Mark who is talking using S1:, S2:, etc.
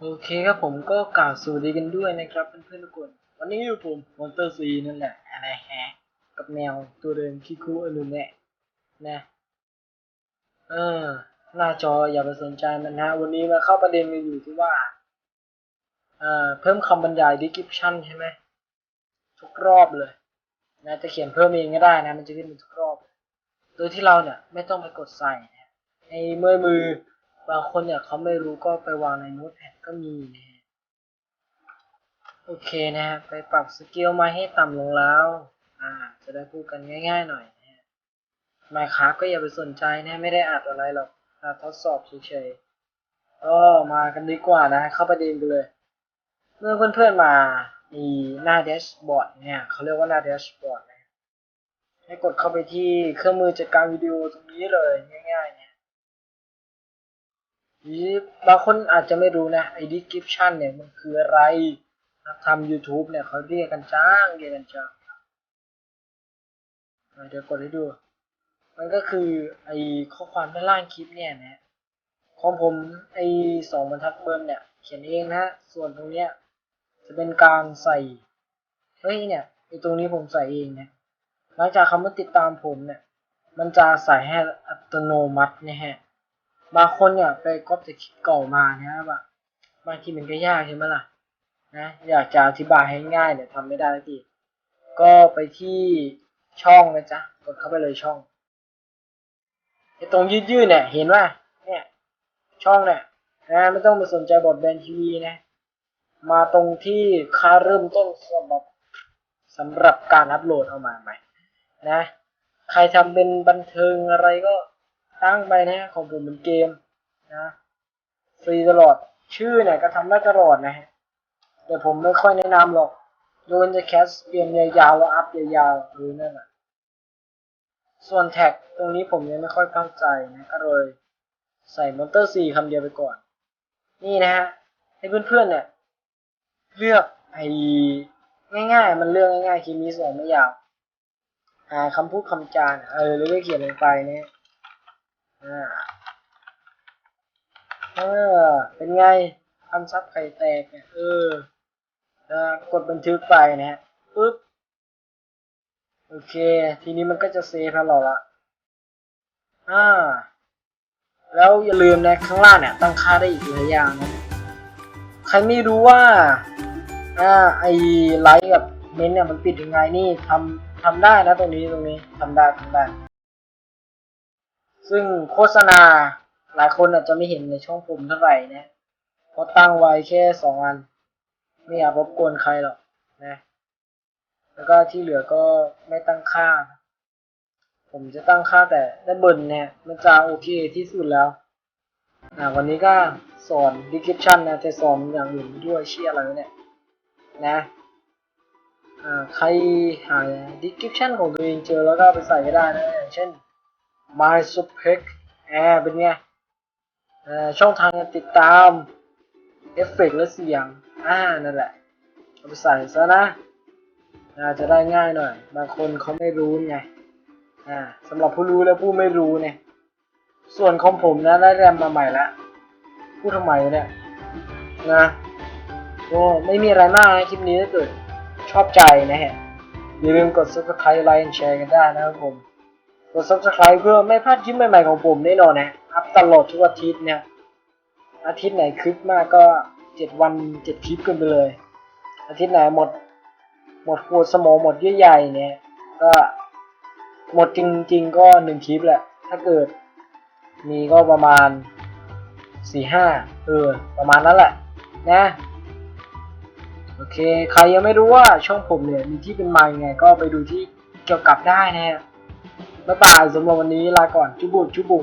S1: โอเคครับผมก็กล่าวสวัสดีกันด้วยนะครับเพื่อนๆทุกคน วันนี้อยู่ผมมอนเตอร์ซีนั่นแหละอะไรแฮะกับแมวตัวเดิมคิคุอนุเนะนะเออหน้าจออย่าไปสนใจมันนะวันนี้มาเข้าประเด็นกันอยู่ที่ว่าเอ่อเพิ่มคำบรรยาย description ใช่ไหมทุกรอบเลยนะจะเขียนเพิ่มเองก็ได้นะ มันจะขึ้นเป็นทุกรอบ โดยที่เราเนี่ยไม่ต้องไปกดใส่นะไอ้เมื่อยมือ บางคนเนี่ยเขาไม่รู้ก็ไปวางในโน้ตแพดก็มีนะฮะโอเคนะฮะไปปรับสเกลมาให้ต่ำลงแล้ว อ่า จะได้พูดกันง่าย ๆ หน่อยนะฮะไมค์ครับก็อย่าไปสนใจนะไม่ได้อัดอะไรหรอกอ่าทดสอบเฉยๆก็มากันดีกว่านะ เข้าประเด็นกันเลย เมื่อเพื่อนๆมาอีหน้าแดชบอร์ดเนี่ยเขาเรียกว่าหน้าแดชบอร์ดนะให้กดเข้าไปที่เครื่องมือจัดการวิดีโอตรงนี้เลยง่ายๆเนี่ย บางคนอาจจะไม่รู้นะไอ้ description เนี่ยมันคืออะไรนะทำ YouTube เนี่ยเขาเรียกกันจ้างเรียกกันจ้างเดี๋ยวกดให้ดู มันก็คือไอ้ข้อความด้านล่างคลิปเนี่ยนะของผมไอ้สองบรรทัดเบิร์นเนี่ย เขียนเองนะส่วนตรงเนี้ยจะเป็นการใส่เฮ้ยเนี่ยไอ้ตรงนี้ผมใส่เองเนี่ยหลังจากคำว่าติดตามผมเนี่ย มันจะใส่ให้อัตโนมัตินะฮะ บางคนเนี่ยไปก๊อปจากคลิปเก่ามานะครับว่าบางทีมันก็ยากใช่ไหมล่ะนะอยากจะอธิบายให้ง่ายเนี่ยทำไม่ได้สักทีก็ไปที่ช่องนะจ๊ะกดเข้าไปเลยช่องไอตรงยืดๆเนี่ยเห็นว่าเนี่ย ช่องเนี่ยนะไม่ต้องไปสนใจบทแบนทีวีนะ มาตรงที่ค่าเริ่มต้นสำหรับสำหรับการอัปโหลดเอามาใหม่นะ ใครทำเป็นบันเทิงอะไรก็ ตั้งไปนะของผมเป็นเกมนะฟรีตลอดชื่อเนี่ยก็ทำได้ตลอดนะฮะแต่ผมไม่ค่อยแนะนำหรอกโยนจะแคสเปลี่ยนยาวๆแล้วอัพยาวๆหรือนั่นแหะส่วนแท็กตรงนี้ผมยังไม่ค่อยเข้าใจนะก็เลยใส่มอนเตอร์ซีคำเดียวไปก่อน นี่นะฮะให้เพื่อนๆเนี่ยเลือกไอ้ง่ายๆ มันเลือกง่ายๆคลิปนี้สอนไม่ยาวหาคำพูดคำจานเออแล้วก็เขียนลงไปเนี่ย อ่าเออเป็นไงคำซับไข่แตกเนี่ยเออแล้วกดบันทึกไปนะฮะปึ๊บโอเค ทีนี้มันก็จะเซฟให้เราละอ่าแล้วอย่าลืมนะข้างล่างเนี่ยตั้งค่าได้อีกหลายอย่างนะใครไม่รู้ว่าอ่าไอไลค์กับเมนเนี่ยมันปิดยังไงนี่ทำทำได้นะตรงนี้ตรงนี้ทำได้ทำได้ ซึ่งโฆษณาหลายคนอาจจะไม่เห็นในช่องผมเท่าไหร่นะเพราะตั้งไว้แค่สองอัน ไม่อยากรบกวนใครหรอกนะแล้วก็ที่เหลือก็ไม่ตั้งค่า ผมจะตั้งค่าแต่ด้านบนเนี่ย มันจะโอเคที่สุดแล้วอ่าวันนี้ก็สอน description นะจะสอนอย่างอื่นด้วยเชี่ยอะไรเนี่ยนะอ่าใครหา description ของตัวเองเจอแล้วก็ไปใส่ก็ได้นะอย่างเช่น my spec แอร์เป็นไงอ่าช่องทางติดตาม เอฟเฟกและเสียง อ่า นั่นแหละ เอาไปใส่ซะนะอ่าจะได้ง่ายหน่อย บางคนเขาไม่รู้ไง อ่าสำหรับผู้รู้และผู้ไม่รู้เนี่ย ส่วนของผมนะได้แรมมาใหม่ล้วพูดทำไมเนี่ยนะก็ไม่มีอะไรมากนะคลิปนี้ถ้าเกิดชอบใจนะฮะ อย่าลืมกด subscribe ไลค์แชร์กันได้นะครับผม กด subscribe เพื่อไม่พลาดคลิปใหม่ๆของผมแน่นอนนะอัพตลอดทุกอาทิตย์เนี่ย อาทิตย์ไหนคลิปมากก็เจ็ดวันเจ็ดคลิปกันไปเลย อาทิตย์ไหนหมด หมดปวดสมองหมดเยื่อใยเนี่ย ก็หมดจริง ๆ ก็หนึ่งคลิปแหละ ถ้าเกิด มีก็ประมาณสี่ห้าเออ ประมาณนั้นแหละ นะโอเค ใครยังไม่รู้ว่าช่องผมเนี่ยมีที่เป็นมายังไง ก็ไปดูที่เกี่ยวกับได้นะฮะ บ๊ายบายสำหรับวันนี้ลาก่อน จุบุจุบุ